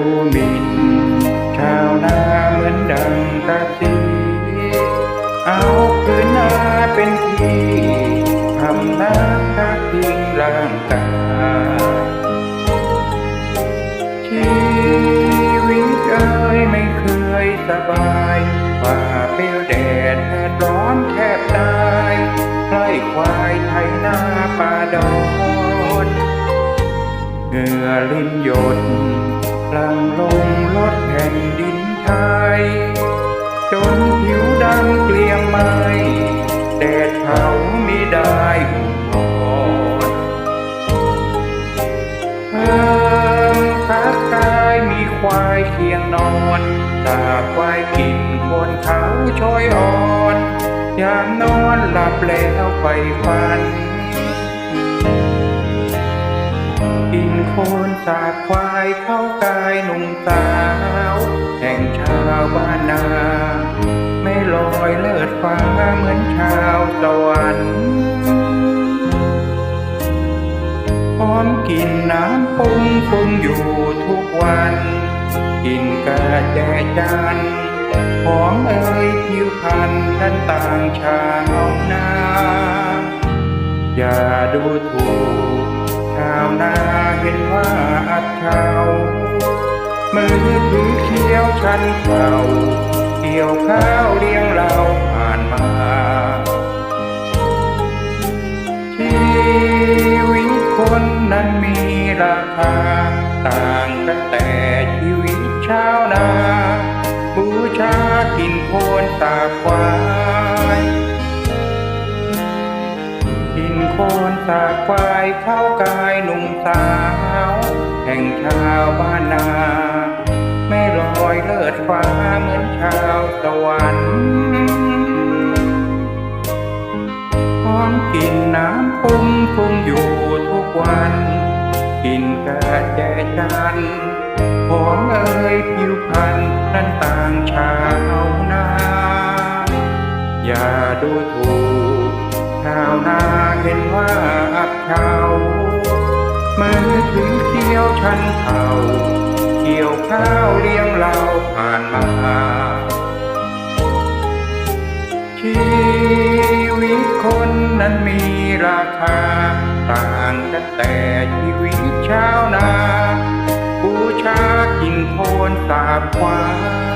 ูหมิ่นชาวนาเหมือนดังตะสีเอาคืนนาเป็นที่ทำนาทักทิ้งร่างกายชีวิตเอ้ยไม่เคยสบายฝ่าเปรี้ยวแดดแดดร้อนแทบตายไร้ควายไทยนาป่าดอนเหงื่อลินหยด ลังลงลดแผ่นดินไทย จนผิวดำเกลียงไม้แดดเผาไม่ได้อุ่นร้อนเพิ่มพักกายมีควายเคียงนอนตาควายกินบนเขาชอยอ่อน ยามนอนหลับแล้วไปฝัน โคนสาดควายเข้ากายหนุ่มสาว แห่งชาวบ้านนา ไม่ลอยเลิศฟ้าเหมือนชาวสวรรค์พร้อมกินน้ำปุ้งปุ้งอยู่ทุกวัน กินกะแจจานหอมเอ่ยผิวพรรณท่านต่างชาวนา อย่าดูถูกชาวนา ห็นว่าอับเฉามือถือเขียวชันเข่าเกี่ยวข้าวเลี้ยงเราผ่านมา ชีวิตคนนั้นมีราคา ต่างกันแต่ชีวิตชาวนา บูชากินโคนตาควายกินโคน สากควายเข้ากายหนุ่มสาว แห่งชาวบ้านนาไม่ลอยเลิศฟ้าเหมือนชาวสวรรค์พร้อมกินน้ำปุ้งปุ้งอยู่ทุกวัน กินกระแจจันหอมเอ่ยผิวพรรณนั้นต่างชาวนา อย่าดูถูก มือถือเกี่ยวชันเขาเกี่ยวข้าวเลี้ยงเราผ่านมาชีวิตคนนั้นมีราคา ต่างกันแต่ชีวิตชาวนา บูชากินโคนสาบควาย